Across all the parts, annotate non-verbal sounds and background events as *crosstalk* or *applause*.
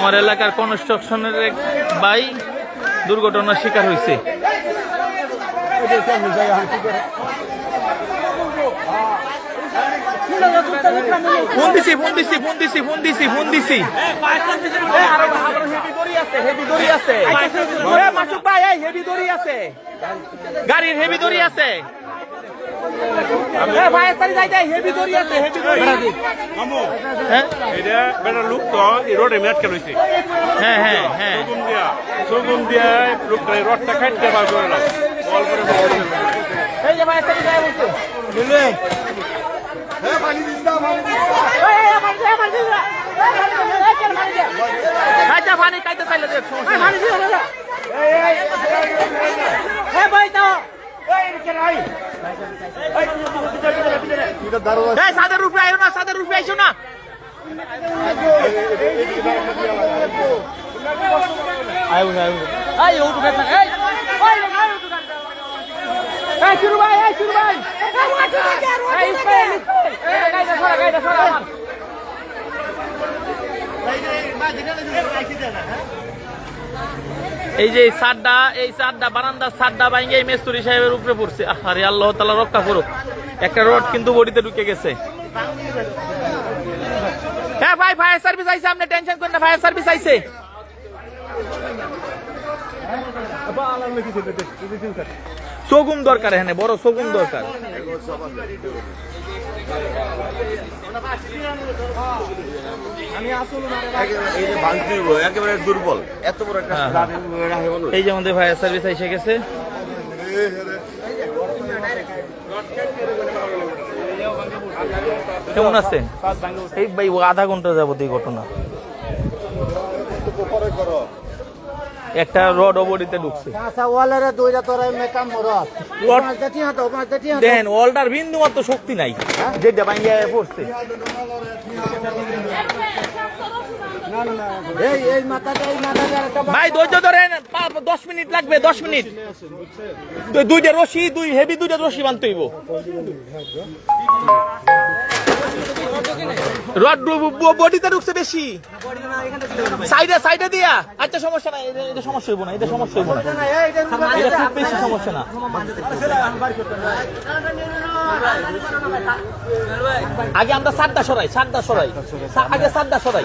আমার এলাকার কনস্ট্রাকশনের এক বাই দুর্ঘটনার শিকার হয়েছে। ফোন দিছি ফোন দিছি ফোন দিছি ফোন দিছি ফোন দিছি। গাড়ির হেভি দড়ি আছে। হ্যাঁ? এটা বেটা লোক তো এই রোডে মেটকে লইছে হ্যাঁ হ্যাঁ হ্যাঁ। সগুন দিয়া লোকটা রডটা কাটতে বার পানি খাইতে চাইলে দেখ সমস্যা নেই। এই সাদের রূপে আইও না সাদের রূপে আইসো না আইও আই ও দোকান এই ওই দোকান এই শুরু ভাই এই শুরু ভাই এই যে সাদটা এই সাদটা বারান্দার সাদটা ভাঙ্গে এই মেস্তুরি সাহেবের উপরে পড়ছে। আরে আল্লাহ তালা রক্ষা করুক। একটা রড কিন্তু বডিতে ঢুকে গেছে। হ্যাঁ ভাই ফায়ার সার্ভিস আইছে, আপনি টেনশন করেন না ফায়ার সার্ভিস আইছে। সগুম দরকার এখানে, বড় সগুম দরকার। এই যে আমাদের ফায়ার সার্ভিস এসে গেছে। কেমন আছে এই ভাই, আধা ঘণ্টা যাবত এই ঘটনা। একটা রড অবডিতে ঢুকছে। হাতো দেখেন ওয়ালটার বিন্দু মাত্র শক্তি নাই। যেটা ভাঙ্গিয়া পড়ছে। ভাই ধৈর্য ধরেন দশ মিনিট লাগবে দশ মিনিট। দুইটা রশি দুই হেভি দুইটা রশি বানতে হইব। রড বডিতে ঢুকছে বেশি সাইডে সাইডে দিয়া আচ্ছা সমস্যা নাই এটা- সমস্যা হইব না এটা সমস্যা হইব না এটা খুব বেশি সমস্যা না আগে আমরা সাতটা সরাই সাতটা সরাই আগে সাতটা সরাই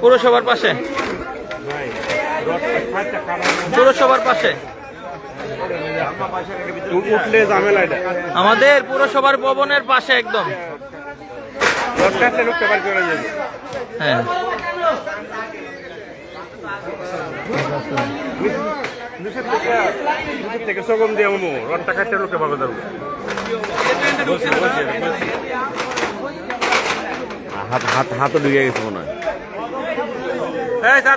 পুরসভার পাশে। পুরসভার পাশে। উঠলে ঝামেলা এটা আমাদের পুরসভার ভবনের পাশে একদম। হ্যাঁ। থেকে সগম দিয়ে রডটা কাটতে লোকটা ভালো যাবে হাত হাত হাতও ঢুকে গেছে মনে হয়।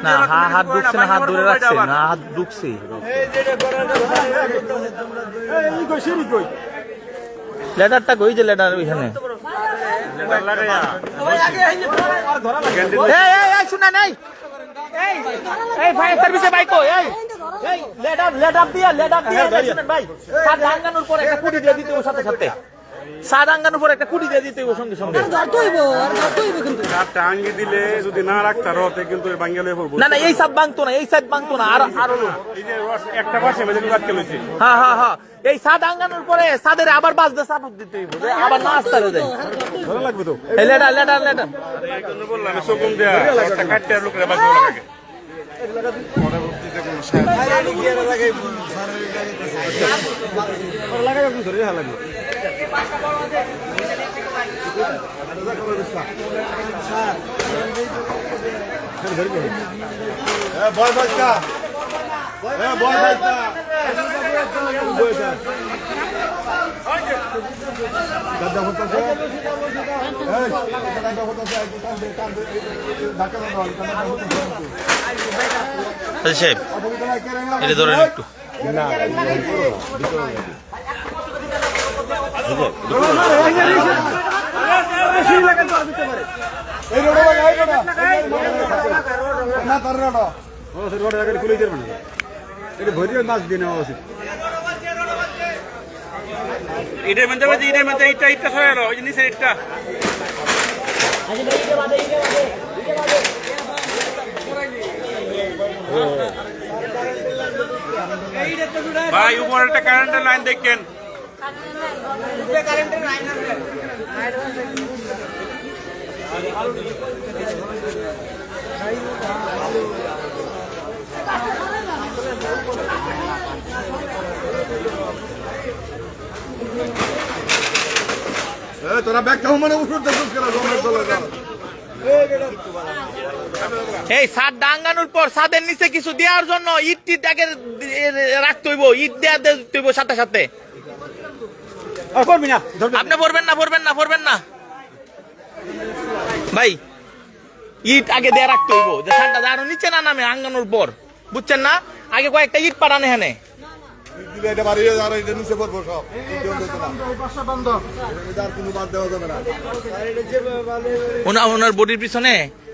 না হা- হাত ঢুকছে না হাত ধরে রাখছে না হাত ঢুকছে। লেটারটা কই যে লেটার ওইখানে? এই এই এই শুনেন এই। এই এই ফায়ার সার্ভিসে বাইক কই? এই। এই লেটার লেটার দিয়া লেটার দিয়া ভাই। সাত আঙ্গানোর পর একটা কুড়ি দিয়ে দিতে হবে সাথে সাথে। সাত আঙ্গানোর পর একটা কুড়ি দিয়ে দিতে হবে সঙ্গে সঙ্গে। চারটা আঙ্গি দিলে যদি না রাখতে রতে কিন্তু বাঙ্গালে পড়ব না না এই সাইড ভাঙতো না এই সাইড ভাঙতো না আর আরও এই যে একটা পাশে কাটতে লইছে। হ্যাঁ হ্যাঁ হ্যাঁ এই সাদ আঙ্গানোর পরে সাদের আবার বাজতে সাপোর্ট দিতে হইব আবার না আসতে হবে ভালো লাগবে তো? এই লেটার লেটার লেটার। এই জন্য বললাম সগম দেয়া রডটা কাটতে আর লোকটা বার করে লাগে আচ্ছা সাহেব এটা ধরেন একটু এটার মধ্যে বলছি এটার মধ্যে ইটটা ইটটা সরে এলো ভাই উপরে একটা কারেন্টের লাইন দেখেন। তোরা ব্যাগটা মানে উঠুর দেখছিস কেন এই ছাদ ডাঙ্গানোর পর ছাদের নিচে কিছু দেওয়ার জন্য ইট টিট আগে রাখতে হইব, ইট দেওয়া দিতে সাথে সাথে। না আপনি পড়বেন না পড়বেন না পড়বেন না। ভাই ইট আগে দেয়া রাখতে হইব যে ছাদটা আরও নিচে না নামে আঙ্গানোর পর। বুঝছেন না? আগে কয়েকটা ইট পাঠানে হেনে ওনার ওনার বডির পিছনে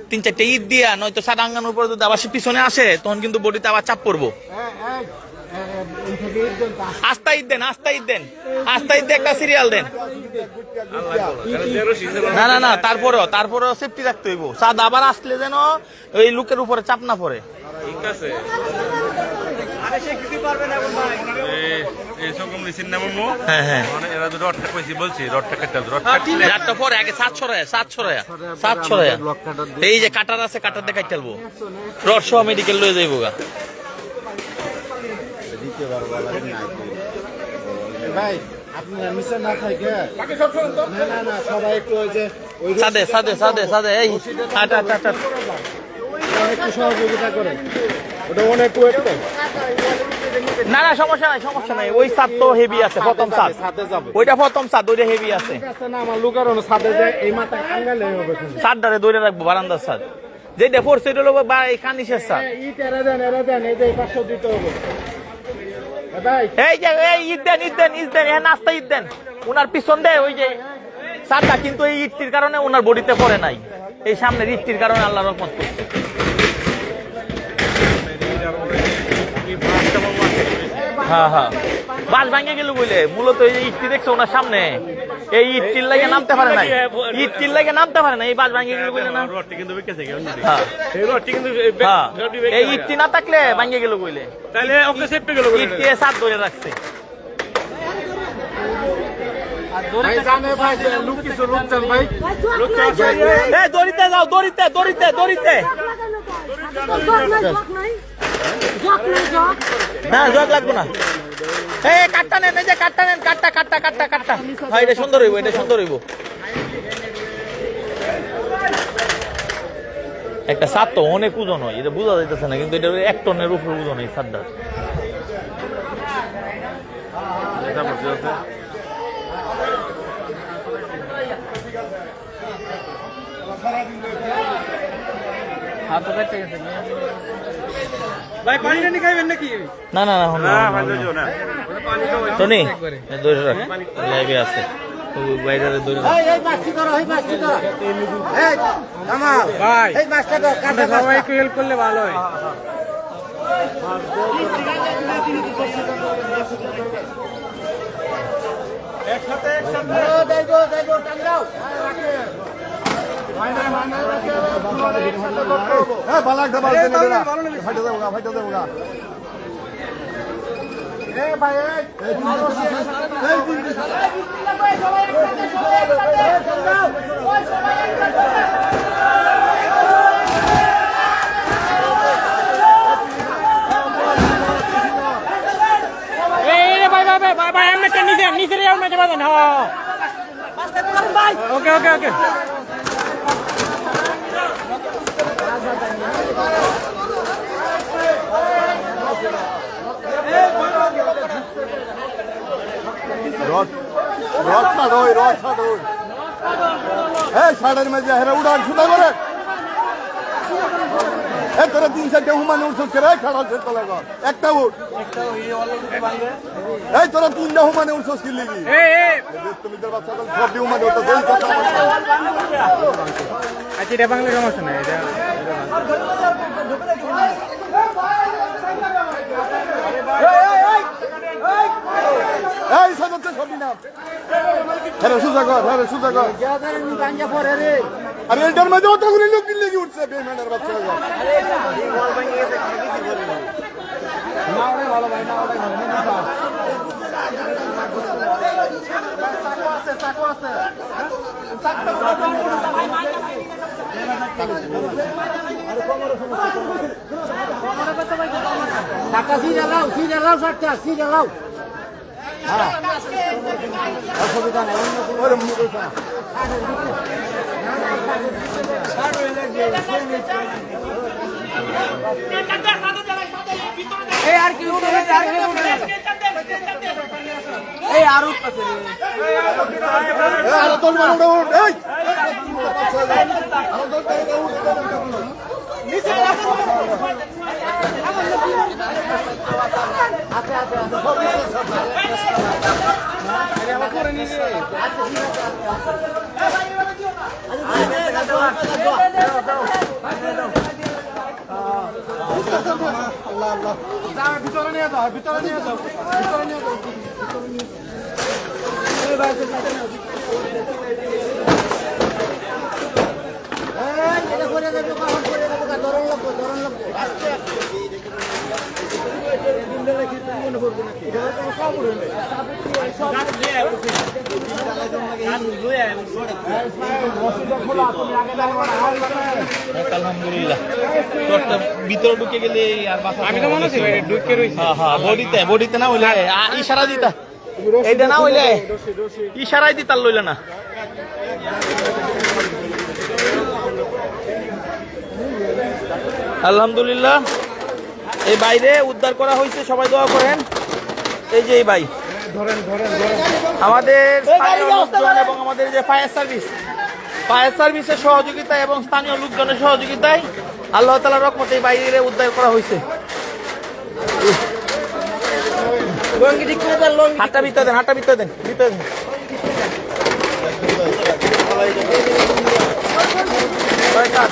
তিন চারটে ইট দিয়া নয়তো সাদা আঙ্গানোর পর যদি আবার পিছনে আসে তখন কিন্তু বডিতে আবার চাপ পড়ব। আস্তা ঈদ দেন আস্তা ঈদ দেন। আস্তা ঈদ একটা সিরিয়াল দেন। না না না তারপরেও তারপরেও সেফটি রাখতে হইব। সাদ আবার আসলে যেন ওই লুকের উপরে চাপ না পড়ে। ঠিক আছে। এই হ্যাঁ হ্যাঁ। মানে যে কাটার আছে কাটার দেখাই খেলব রড সহ মেডিকেল লয়ে যাইবো গা। ভাই আপনি নিচে না থাকে না না না সবাই একটু ওই যে ওই সাদে সাদে সাদে সাদে এই আট আট আট। একটু সহযোগিতা করেন ওটা অনেক ওয়েট না না সমস্যা নাই সমস্যা নাই ওই সাদ তো হেভি আছে প্রথম সাদ সাথে যাবে ওইটা প্রথম ওইটা হেভি আছে না আমার লুকার অনু সাথে যে এই মাথায় আঙ্গালে হবে দৌড়ে রাখব বারান্দার যেটা হলো বা এই কানিসের সাদ ইট এরা দেন এরা দেন এই যে পাঁচশো দিতে হবে এই যে, এই নাস্তা উনার পিছন দেয় ওই যে সারটা কিন্তু এই ইটটির কারণে ওনার বডিতে পড়ে নাই। এই সামনের ইটটির কারণে আল্লাহ রহমত হ্যাঁ হ্যাঁ। বাস ভাঙে গেল বলে মূলত এই ইটটি দেখছে ওনার সামনে? এই ইটটির লাগে নামতে পারে না ইটটির লাগে নামতে পারে না এই বাস ভাঙে গেল না? রডটি কিন্তু বেঁকেছে কেউ হ্যাঁ। এই রডটি কিন্তু হ্যাঁ। এই ইটটি না থাকলে ভাঙে গেল বলে তাহলে ওকে সেফটি গেল ইটটি সাত ধরে রাখছে। দড়িতে যাও দড়িতে দড়িতে দড়িতে। না জগ লাগবো না। এই কাটটা নেন এই যে কাটটা নেন কাটটা কাটটা কাটটা কাটটা। হ্যাঁ এটা সুন্দর হইব এটা সুন্দর হইব। একটা সাত তো অনেক ওজন হয় এটা বোঝা যাইতেছে না কিন্তু এটা এক টনের উপরে ওজন এই সাতটা ভাই পানি টানি খাইবেন নাকি? না না না না, না হন না, লইছো না। টনি দৌড়ে রাখ। লাইভে আছে। ওই বাইরে দৌড়ে রাখ। এই এই মাছটি করো এই মাছটি করো। এই কামাল ভাই এই মাছটা দাও কাটা সবাই একটু হেল্প করলে ভালো হয়। দেখো দেখো টাঙ্গাও হ্যাঁ বালতে নিবে না ফাইটা দেবো ফাইটা দেবো ভাই। এই ওকে ওকে ওকে ছাড় ওই। এই ছাড়ের মেজে হেরা উড়ান ছুটা করে। এ তোরা তিন চারটে হুমান উঠছিস করে খাড়া সে তলে কর একটা উঠ। এই তোরা তিনটা হুমানে উঠছিস কি লিগি তুমি তোর বাচ্চা সব হুমানে উঠতো এই আচ্ছা এটা বাংলা সমস্যা নাই এটা? এই সাজাচ্ছে সবই নাম হ্যাঁ সুজা কর হ্যাঁ সুজা কর। আরে, এটার মধ্যে অতগুলি লোক লেগে উঠছে? বেমানের বাচ্চা টাকা সিরে লাও সিরে লাও চারটা সিরে লাও ওরে মুখে খা। এই আর কি এই আর উঠতেছে ভিতরে নিয়ে যাও ভিতরে নিয়ে যাও ভিতরে নিয়ে যাও আলহামদুলিল্লাহ। তোরটা ভিতরে ঢুকে গেলে আর আমি তো মনে হচ্ছে ঢুকে রয়েছে। হ্যাঁ হ্যাঁ বডিতে বডিতে না হইলে ইশারা দিতা। এইটা না হইলে ইশারাই দিতার লইলে না। আলহামদুলিল্লাহ। এই বাইরে উদ্ধার করা হয়েছে সবাই দোয়া করেন। এই যে এই ভাই। আমাদের এবং আমাদের যে ফায়ার সার্ভিস ফায়ার সার্ভিসের সহযোগিতা এবং স্থানীয় লোকজনের সহযোগিতায় আল্লাহ তালা রকমতে বাইরে উদ্ধার করা হয়েছে। হাতটা ভিতরে দেন হাতটা ভিতরে দেন ভিতরে দেন কয় কাজ?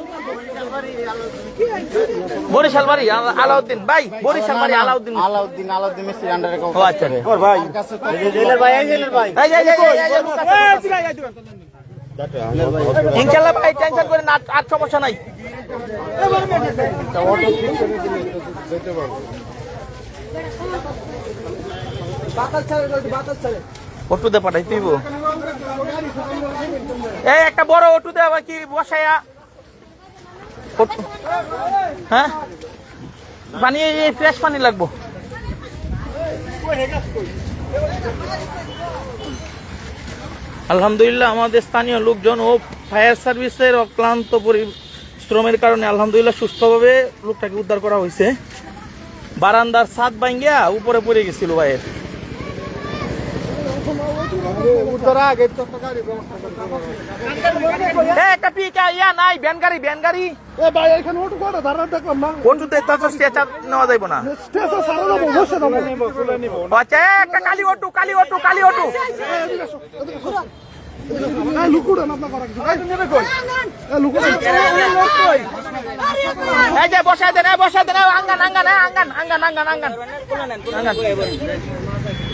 বরিশাল বাড়ি? আলাউদ্দিন। ভাই বরিশাল বাড়ি আলাউদ্দিন। আলাউদ্দিন আলাউদ্দিন মিস্ত্রি আন্ডারে ও আচ্ছা। রে ভাই। জেলের ভাই এই জেলের ভাই। এই, এই, এই। ইনশাল্লাহ ভাই টেনশন করে না আর সমস্যা নাই। অটুতে পাঠাই তুইব। এই একটা বড় অটুতে আবার কি বসাইয়া অটু- হ্যাঁ? পানি ফ্রেশ পানি লাগবো। আলহামদুলিল্লাহ, আমাদের স্থানীয় লোকজন ও ফায়ার সার্ভিসের অক্লান্ত পরিশ্রমের কারণে আলহামদুলিল্লাহ সুস্থভাবে লোকটাকে উদ্ধার করা হয়েছে। বারান্দার ছাদ ভাঙ্গিয়া উপরে পড়ে গেছিল ভাইয়ের উত্তরা আগে তো গাড়ি এ, একটা পিকা ইয়া নাই ভ্যান গাড়ি ভ্যান গাড়ি। এ ভাই এখানে ওটু করে ধারা দেখলাম না। কোনটুতে তো স্টেচার নেওয়া যাইব না। স্টেশন সারা দেবো বসে দেবো আচ্ছা একটা কালি অটু কালি অটু কালি অটু। এই লুকুড়ে আপনার এই যে বসায় দেন বসায় দেন আঙ্গান আঙ্গান আঙ্গান আঙ্গান আঙ্গান আঙ্গান। আঙ্গান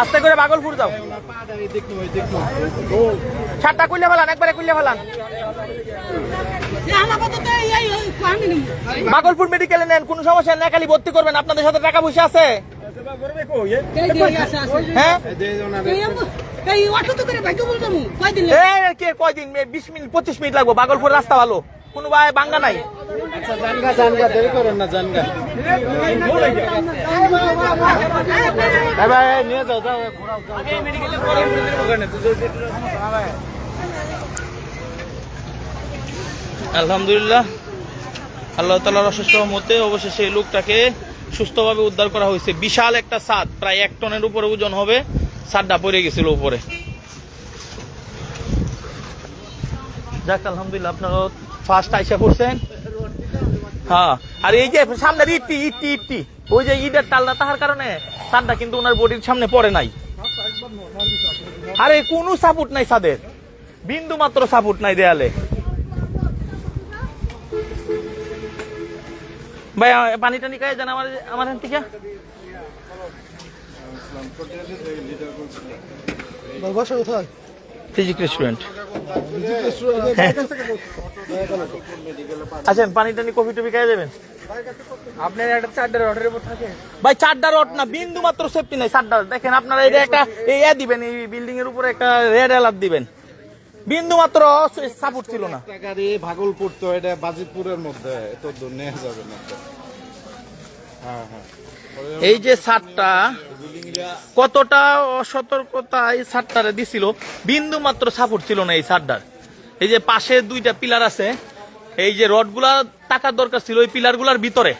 আস্তে করে বাগলপুর যাও। ছাদটা কুইলে ফেলান একবারে কুইলে ফেলান। বাগলপুর মেডিকেলে নেন কোনো সমস্যা নেই খালি ভর্তি করবেন আপনাদের সাথে টাকা পয়সা আছে। হ্যাঁ? কয়দিন? বিশ মিনিট পঁচিশ মিনিট লাগবো বাগলপুর রাস্তা ভালো। কোনো ভাই বাঙ্গা নাই? আচ্ছা জানগা জানগা দেরি করেন না জানগা। ভাই ভাই নিয়ে যাও যাও ঘোরাও যাও আলহামদুলিল্লাহ। আল্লাহ তালার অশেষ মতে অবশেষে এই লোকটাকে সুস্থভাবে উদ্ধার করা হয়েছে। বিশাল একটা ছাদ প্রায় এক টনের উপরে ওজন হবে। ছাদটা পড়ে গেছিল উপরে। যাক আলহামদুলিল্লাহ আপনারা ফার্স্ট আইসা করছেন হ্যাঁ। আর এই যে সামনের ইটটি ইটটি ইটটি। ওই যে ইটের টালটা তাহার কারণে ছাদটা কিন্তু ওনার বডির সামনে পড়ে নাই। আরে, কোনো সাপোর্ট নাই সাদের। বিন্দু মাত্র সাপোর্ট নাই দেয়ালে। ভাই আ- পানি টানি খাই দেন আমার আমার থেকে। ফিজিক রেস্টুরেন্ট *laughs* আচ্ছা পানি টানি কফি টফি খাই দেবেন আপনার একটা চারটার অর্ডারের উপর থাকে। ভাই চারটা রড না বিন্দু মাত্র সেফটি নাই চারটা দেখেন আপনারা এটা একটা এই এ দিবেন এই বিল্ডিং এর উপরে একটা রেড অ্যালার্ট দিবেন। বিন্দু মাত্র সাপোর্ট ছিল না। গাড়ি ভাগলপুর তো এটা বাজিতপুরের মধ্যে এত দূর যাবে না। হ্যাঁ হ্যাঁ। এই যে সারটা কতটা অসতর্কতা এই সারটারে দিছিল? বিন্দু মাত্র সাপোর্ট ছিল না এই সারটার। এই যে পাশে দুইটা পিলার আছে এই যে রডগুলা টাকার দরকার ছিল ওই পিলারগুলার ভিতরে।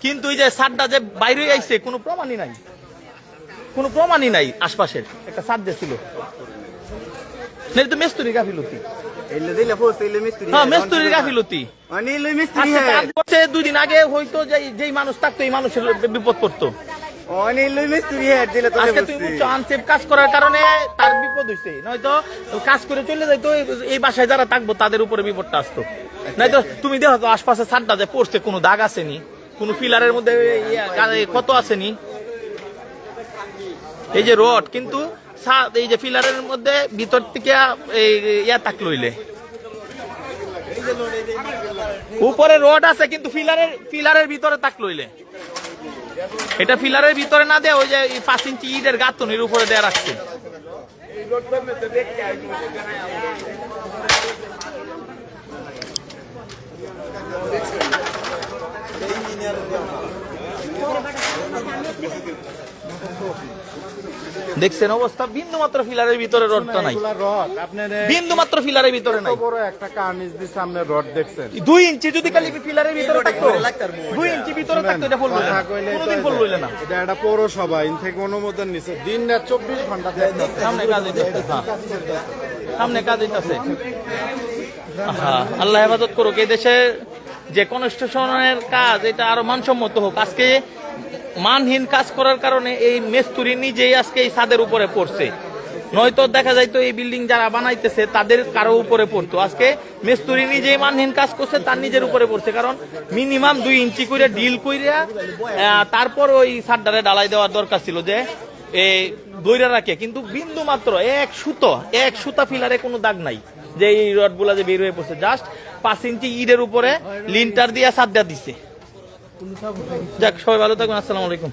কিন্তু এই যে সারটা যে বাইরে আইছে কোনো প্রমাণই নাই। কোনো প্রমাণই নাই আশপাশের একটা সার যে ছিল। না, এটা তো মেস্তুরি গাফিলতি। হ্যাঁ আজকে হ্যাঁ। পাঁচ বছর দুই দিন আগে হয়তো যে- যেই মানুষ থাকতো এই মানুষের বিপদ করতো অনিল মিস্ত্রি দিলে তো আজকে তুমি আনসেফ কাজ করার কারণে তার বিপদ হইছে। নয়তো কাজ করে চলে যাইতো এই- এই বাসায় যারা থাকব তাদের উপরে বিপদটা আসতো। নয়তো তুমি দেখো তো আশপাশে ছাদটা যে পড়ছে কোনো দাগ আসেনি কোনো ফিলারের মধ্যে কত আসেনি। এই যে রড কিন্তু এই যে ফিলারের মধ্যে ভিতর থেকে ইয়া তাক লইলে। উপরে রড আছে কিন্তু ফিলারের ফিলারের ভিতরে তাক লইলে। এটা ফিলারের ভিতরে না দেয় ওই যে পাঁচ ইঞ্চি ইটের গাঁথনির উপরে দেয়া রাখছে। দেখছেন অবস্থা? বিন্দু মাত্র ফিলারের ভিতরে রডটা নাই। বিন্দু মাত্র ফিলারের ভিতরে নাই। বড় একটা কার্নিশ দিয়ে সামনে রড দেখছেন। দুই ইঞ্চি যদি খালি ফিলারের ভিতরে থাকতো দুই ইঞ্চি ভিতরে থাকতো এটা ফল তো কোনোদিন ফল লইলে না। এটা একটা পৌরসভা ইন থেকে অনুমোদন নিছে। দিন রাত চব্বিশ ঘণ্টা দেখতেছে। সামনে কাজ হ্যাঁ। সামনে কাজ হইতেছে। হ্যাঁ, আল্লাহ হেফাজত করুক এই দেশে যে কনস্ট্রাকশনের কাজ, এটা আরও মানসম্মত হোক। আজকে মানহীন কাজ করার কারণে এই মেস্তুরি নিজেই আজকে এই ছাদের উপরে পড়ছে। নয়তো দেখা যাইতো এই বিল্ডিং যারা বানাইতেছে, তাদের কারও উপরে পড়তো। আজকে মেস্তুরি নিজেই মানহীন কাজ করছে, তার নিজের উপরে পড়ছে। কারণ মিনিমাম দুই ইঞ্চি করে ডিল কইরা তারপর ওই ছাদটারে ডালাই দেওয়ার দরকার ছিল যে এই দইরা রাখে। কিন্তু বিন্দু মাত্র এক সুতো, এক সুতা ফিলারে কোনো দাগ নাই। যে এই রডগুলা যে বের হয়ে পড়ছে, জাস্ট পাঁচ ইঞ্চি ইটের উপরে লিন্টার দিয়ে সাদ্দা দিছে। যাক সবাই ভালো থাকবেন আসসালামু আলাইকুম।